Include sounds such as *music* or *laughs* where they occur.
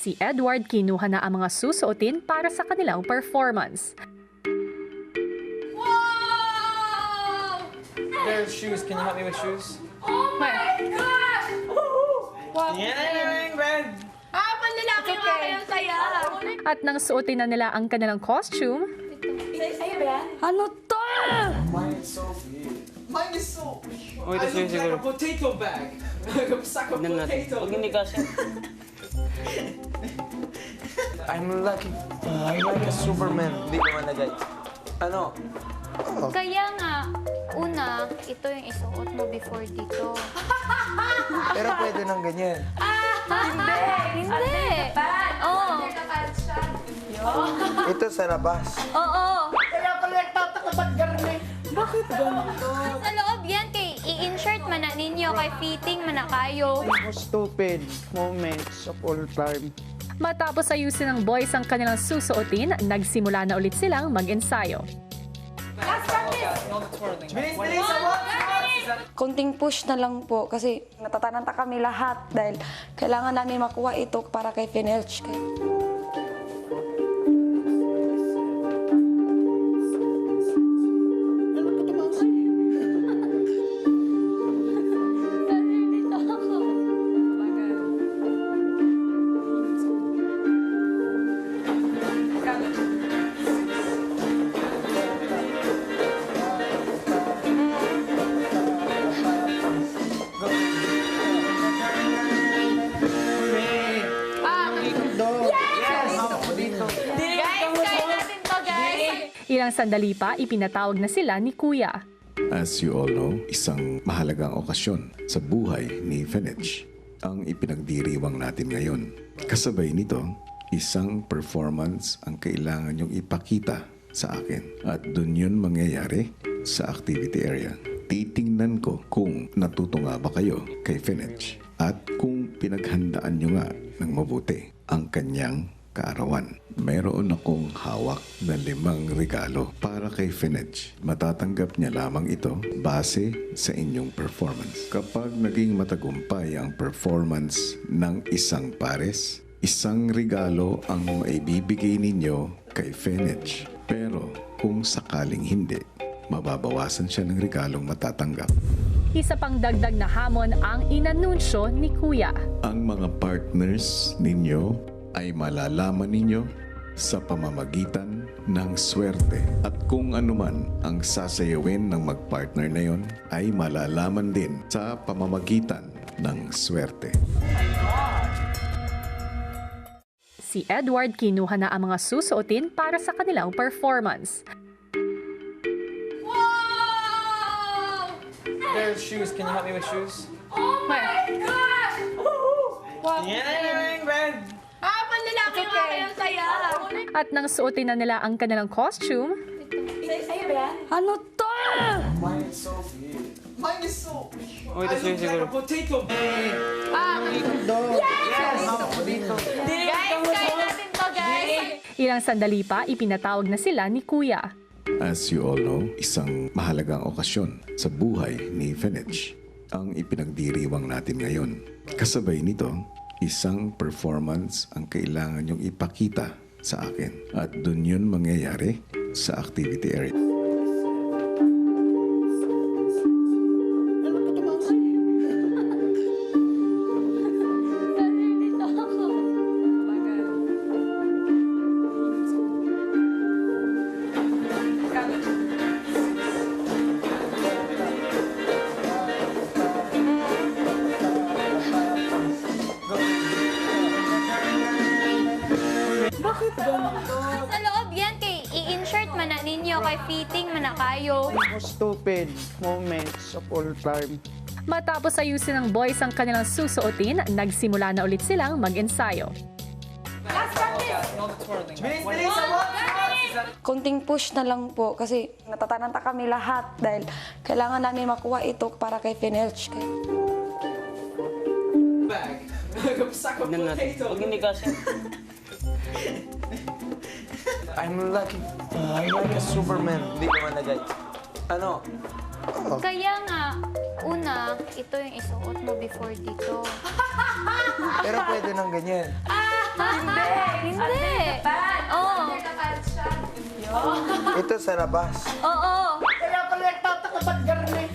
Si Edward kinuha na ang mga susuotin para sa kanilang performance. Wow! There's shoes. Can you help me with shoes? Oh my gosh! Yeah, red. Ah, panlalaki okay. kayo saya. At nang suotin na nila ang kanilang costume, Ano to? Mine is so big. Mine is so. Uy, I look like siguro. a potato bag. *laughs* like a sack of Tignan natin. potato. Pag hindi kasi. *laughs* I'm lucky. I'm like a Superman. Hindi ko malagay. Ano? Kaya nga, una, ito yung isuot mo before dito. *laughs* Pero pwede nang ganyan. Hindi! Hindi! Oo. Ito sa labas. Oo. Kaya pala nagtataka ba't ganun eh? Sa loob yan, kay i-insert ninyo, kay fitting man na kayo. most stupid moments of all time. matapos ayusin ng boys ang kanilang susuotin, nagsimula na ulit silang mag-ensayo. Bilis, bilis! Sabot! Konting push na lang po kasi natatananta kami lahat dahil kailangan namin makuha ito para kay Finelch. Kay... Guys, kaya natin to, guys. Ilang sandali pa, ipinatawag na sila ni Kuya. As you all know, isang mahalagang okasyon sa buhay ni Fenech ang ipinagdiriwang natin ngayon. Kasabay nito, isang performance ang kailangan yung ipakita sa akin. At dun yun mangyayari sa activity area. Titingnan ko kung natuto nga ba kayo kay Fenech at kung pinaghandaan nyo nga ng mabuti ang kanyang kaarawan. Mayroon akong hawak na limang regalo para kay Finedge. Matatanggap niya lamang ito base sa inyong performance. Kapag naging matagumpay ang performance ng isang pares, isang regalo ang maibibigay ninyo kay Finedge. Pero kung sakaling hindi, mababawasan siya ng regalong matatanggap. Isa pang dagdag na hamon ang inanunsyo ni Kuya. Ang mga partners ninyo ay malalaman ninyo sa pamamagitan ng swerte. At kung anuman ang sasayawin ng magpartner na yon ay malalaman din sa pamamagitan ng swerte. Si Edward kinuha na ang mga susuotin para sa kanilang performance. Wow! There's shoes. Can you help me with shoes? Oh my gosh! Yeah, red. Ah, panlalaki kayo saya. At nang suotin na nila ang kanilang costume, Ano to? Mine is so big. Mine is so. Uy, ito I sa'yo look like siguro. a potato bag. Guys, kaya natin to, guys. ilang sandali pa, ipinatawag na sila ni Kuya. As you all know, isang mahalagang okasyon sa buhay ni Fenech ang ipinagdiriwang natin ngayon. Kasabay nito, isang performance ang kailangan yung ipakita sa akin. At dun yun mangyayari sa activity area. Kay fitting man na kayo. Most stupid moments of all time. Matapos ayusin ng boys ang kanilang susuotin, nagsimula na ulit silang mag-ensayo. Sabot! Konting push na lang po kasi natatananta kami lahat dahil kailangan namin makuha ito para kay Finelch. Kay... Bag. sack of potato. Pag hindi kasi. I'm lucky. I'm like a Superman. Hindi ko malagay. Ano? Kaya nga, una, ito yung isuot mo before dito. *laughs* Pero pwede nang ganyan. Hindi. Hindi. Oo. Ito sa labas. Oo. Kaya pala nagtataka ba't ganun